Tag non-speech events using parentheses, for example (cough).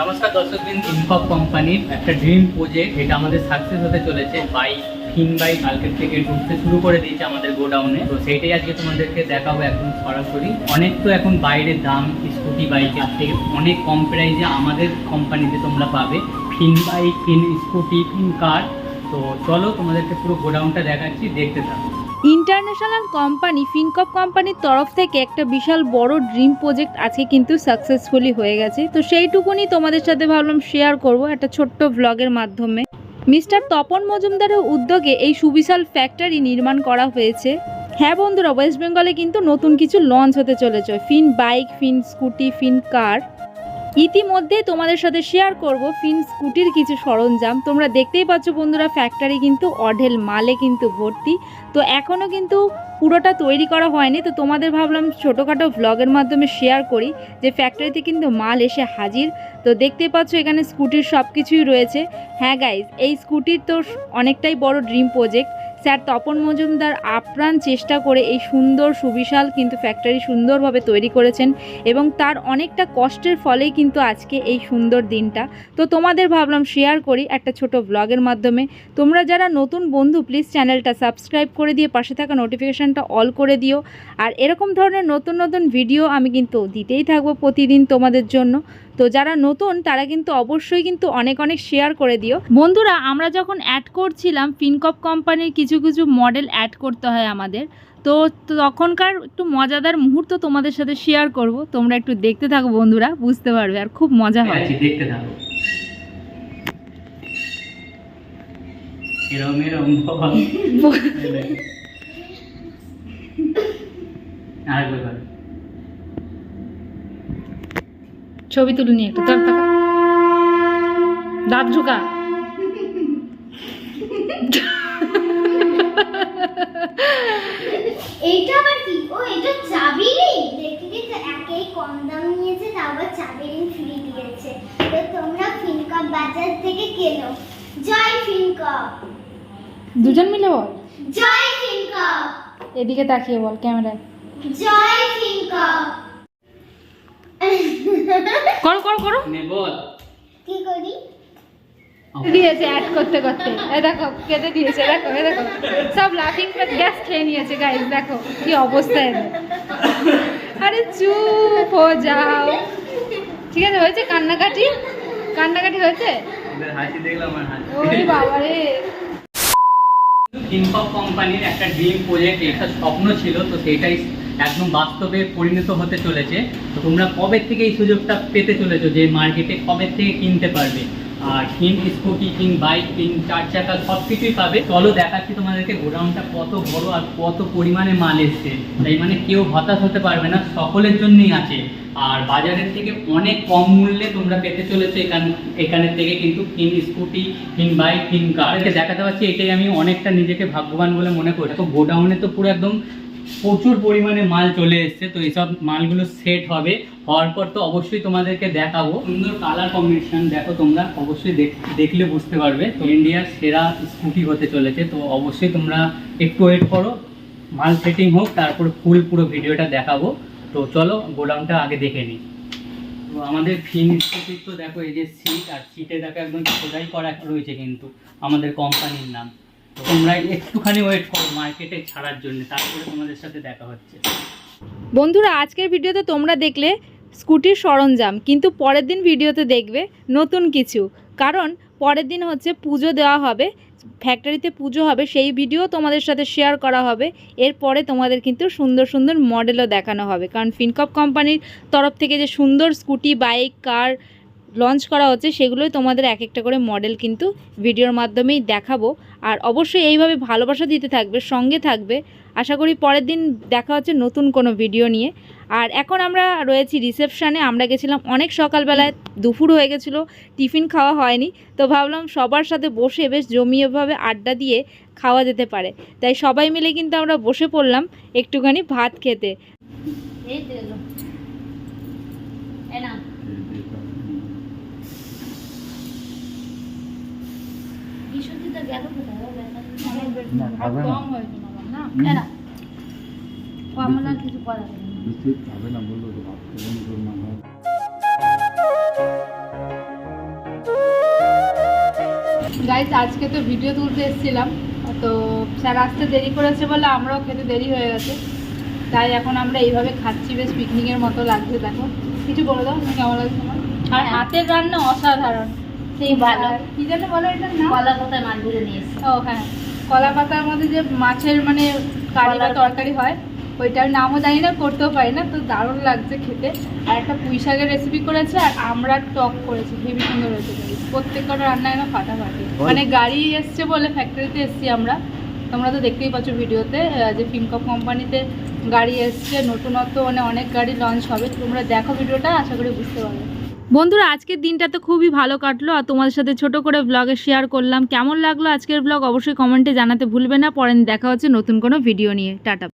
নমস্কার দর্শকবৃন্দ ইনফক কোম্পানির একটা ড্রিম প্রজেক্ট এটা আমাদের সাকসেস হতে চলেছে বাইক ফিন বাইক কালকের থেকে ঢুকতে শুরু করে দিয়েছে আমাদের গোডাউনে তো সেইটাই আজকে তোমাদেরকে দেখাবো এখন সরাসরি। অনেক তো এখন বাইরের দাম স্কুটি বাইকের থেকে অনেক কম প্রাইসে আমাদের কোম্পানিতে তোমরা পাবে। ফিন বাইক ফিন স্কুটি ফিন কার তো চলো তোমাদেরকে পুরো গোডাউনটা দেখাচ্ছি, দেখতে থাকো। ইন্টারন্যাশনাল কোম্পানি, ফিনকপ কোম্পানির তরফ থেকে একটা বিশাল বড় ড্রিম প্রজেক্ট আজকে কিন্তু সাকসেসফুলি হয়ে গেছে। তো সেইটুকুনি তোমাদের সাথে ভাবলাম শেয়ার করব একটা ছোট্ট ব্লগের মাধ্যমে। মিস্টার তপন মজুমদারের উদ্যোগে এই সুবিশাল ফ্যাক্টরি নির্মাণ করা হয়েছে। হ্যাঁ বন্ধুরা ওয়েস্ট বেঙ্গলে কিন্তু নতুন কিছু লঞ্চ হতে চলেছে। Fin bike, fin scooty, fin car. ইতিমধ্যেই তোমাদের সাথে শেয়ার করব ফিন স্কুটির কিছু সরঞ্জাম। তোমরা দেখতেই পাচ্ছ বন্ধুরা ফ্যাক্টরি কিন্তু অঢেল, মালে কিন্তু ভর্তি। তো এখনও কিন্তু পুরোটা তৈরি করা হয়নি। তো তোমাদের ভাবলাম ছোটোখাটো ভ্লগের মাধ্যমে শেয়ার করি, যে ফ্যাক্টরিতে কিন্তু মাল এসে হাজির। তো দেখতেই পাচ্ছ এখানে স্কুটির সব কিছুই রয়েছে। হ্যাঁ গাইজ এই স্কুটির তো অনেকটাই বড় dream project sir, Tapan Majumdar আপ্রাণ চেষ্টা করে এই সুন্দর, সুবিশাল কিন্তু ফ্যাক্টরি সুন্দরভাবে তৈরি করেছেন এবং তার অনেকটা কষ্টের ফলেই কিন্তু আজকে এই সুন্দর দিনটা। তো তোমাদের ভাবলাম শেয়ার করি একটা ছোট ব্লগের মাধ্যমে। তোমরা যারা নতুন বন্ধু প্লিজ চ্যানেলটা সাবস্ক্রাইব করে দিয়ে পাশে থাকা নোটিফিকেশানটা অল করে দিও। আর এরকম ধরনের নতুন নতুন ভিডিও আমি কিন্তু দিতেই থাকব প্রতিদিন তোমাদের জন্য। তো যারা নতুন তারা কিন্তু অবশ্যই কিন্তু অনেক অনেক শেয়ার করে দিও। বন্ধুরা আমরা যখন অ্যাড করছিলাম ফিনকপ কোম্পানির কিছু কিছু মডেল অ্যাড করতে হয় আমাদের। তো তখনকার একটু মজাদার মুহূর্ত তোমাদের সাথে শেয়ার করব। তোমরা একটু দেখতে থাকো বন্ধুরা বুঝতে পারবে আর খুব মজা হয়। দেখতে থাকো। এরম এরম (laughs) আরেকবার করো। ছবি তুলে নিয়ে একটু তার টাকা দাঁত ঝুঁকা এইটা আবার কি? ও এটা চাবি রিং একেই কম দাম নিয়েছে তাও আবার চাবি রিং ফ্রি দিয়েছে। তো তোমরা ফিনকাপ বাজার থেকে কেনো। জয় ফিনকাপ দুজন মিলে বল। জয় ফিনকাপ এদিকে তাকিয়ে বল ক্যামেরায়। জয় ফিনকাপ করো করো করো। কি করি? দিয়েছে অ্যাড করতে করতে। এ দেখো কেটে দিয়েছে দেখো এ দেখো। সব লাফিং গ্যাস খেয়ে নিয়েছে গাইস দেখো কি অবস্থা এদের। আরে চুপ হো যাও। ঠিক আছে হয়েছে কান্নাকাটি? কান্নাকাটি হয়েছে? ওরে বাবা রে কোম্পানির একটা ড্রিম প্রজেক্ট একটা স্বপ্ন ছিল তো সেটাই একদম বাস্তবে পরিণত হতে চলেছে। তো তোমরা কবে থেকে এই সুযোগটা পেতে চলেছো যে মার্কেটে কবে থেকে কিনতে পারবে? আর কিন, স্কুটি কিন, বাইক কিন, চার চাকা সব কিছুই পাবে। চলো দেখাচ্ছি তোমাদেরকে গোডাউনটা কত বড় আর কত পরিমাণে মাল এসছে। তাই মানে কেউ হতাশ হতে পারবে না, সকলের জন্যই আছে। আর বাজারের থেকে অনেক কম মূল্যে তোমরা পেতে চলেছো এখান এখানের থেকে কিন্তু কিন, স্কুটি কিন, বাইক কিন, কার। দেখাতে পাচ্ছি এটাই আমি অনেকটা নিজেকে ভাগ্যবান বলে মনে করি। তো গোডাউনে তো পুরো একদম প্রচুর পরিমাণে মাল চলে এসছে, তো এইসব মালগুলো সেট হবে। হওয়ার পর তো অবশ্যই তোমাদেরকে দেখাবো। সুন্দর কালার কম্বিনেশন দেখো তোমরা, অবশ্যই দেখলে বুঝতে পারবে। তো ইন্ডিয়ার সেরা স্কুটি হতে চলেছে, তো অবশ্যই তোমরা একটু ওয়েট করো। মাল সেটিং হোক, তারপর ফুল পুরো ভিডিওটা দেখাবো। তো চলো, গোডাউনটা আগে দেখে নিই। তো আমাদের ফিন স্কুটির তো দেখো, এই যে সিট আর সিটে দেখো একদম খোদাই করা রয়েছে কিন্তু, আমাদের কোম্পানির নাম। তোমরা একটুখানি ওয়েট করো মার্কেটে ছাড়ার জন্য, তারপরে তোমাদের সাথে দেখা হচ্ছে। বন্ধুরা, আজকের ভিডিওতে তোমরা দেখলে স্কুটির সরঞ্জাম, কিন্তু পরের দিন ভিডিওতে দেখবে নতুন কিছু। কারণ পরের দিন হচ্ছে পুজো দেওয়া হবে ফ্যাক্টরিতে পুজো হবে, সেই ভিডিও তোমাদের সাথে শেয়ার করা হবে। এরপরে তোমাদের কিন্তু সুন্দর সুন্দর মডেলও দেখানো হবে। কারণ ফিনকপ কোম্পানির তরফ থেকে যে সুন্দর স্কুটি বাইক কার লঞ্চ করা হচ্ছে, সেগুলোই তোমাদের এক একটা করে মডেল কিন্তু ভিডিওর মাধ্যমেই দেখাবো। আর অবশ্যই এইভাবে ভালোবাসা দিতে থাকবে, সঙ্গে থাকবে। আশা করি পরের দিন দেখা হচ্ছে নতুন কোনো ভিডিও নিয়ে। আর এখন আমরা রয়েছি রিসেপশানে আমরা গেছিলাম অনেক সকালবেলায়, দুপুর হয়ে গেছিল, টিফিন খাওয়া হয়নি। তো ভাবলাম সবার সাথে বসে বেশ জমিয়েভাবে আড্ডা দিয়ে খাওয়া যেতে পারে। তাই সবাই মিলে কিন্তু আমরা বসে পড়লাম একটুখানি ভাত খেতে। না কিছু নিশ্চিত হবে না বলল তো হয়। গাইজ আজকে তো ভিডিও তুলতে এসেছিলাম। তো স্যার আসতে দেরি করেছে বলে আমরাও খেতে দেরি হয়ে গেছে। তাই এখন আমরা এইভাবে খাচ্ছি বেশ পিকনিকের মতো লাগছে দেখো। কিছু বলে দাও তুমি কেমন লাগছে? তোমার আর হ্যাঁ। হাতের রান্না অসাধারণ। সেই ভালো। কি যেন বলো এটার নাম? কলা মাছ ও হ্যাঁ। কলা পাতার মধ্যে যে মাছের মানে কারি বা তরকারি হয় ওইটার নামও জানি না করতেও পারি না তো দারুণ লাগছে খেতে। আর একটা পুঁই শাকের রেসিপি করেছে আর আমরা টক করেছি হেভি সুন্দর হয়েছে প্রত্যেকটা রান্না যেন ফাটাফাটি। মানে গাড়ি এসছে বলে ফ্যাক্টরিতে এসছি আমরা। তোমরা তো দেখতেই পাচ্ছ ভিডিওতে যে ফিনকপ কোম্পানিতে গাড়ি এসছে নতুনত্ব মানে অনেক গাড়ি লঞ্চ হবে। তোমরা দেখো ভিডিওটা আশা করি বুঝতে পারবে। বন্ধুরা, আজকের দিনটা তো খুবই ভালো কাটলো আর তোমাদের সাথে ছোট করে ব্লগে শেয়ার করলাম। কেমন লাগল আজকের ব্লগ অবশ্যই কমেন্টে জানাতে ভুলবে না। পরে দেখা হচ্ছে নতুন কোনো ভিডিও নিয়ে। টাটা।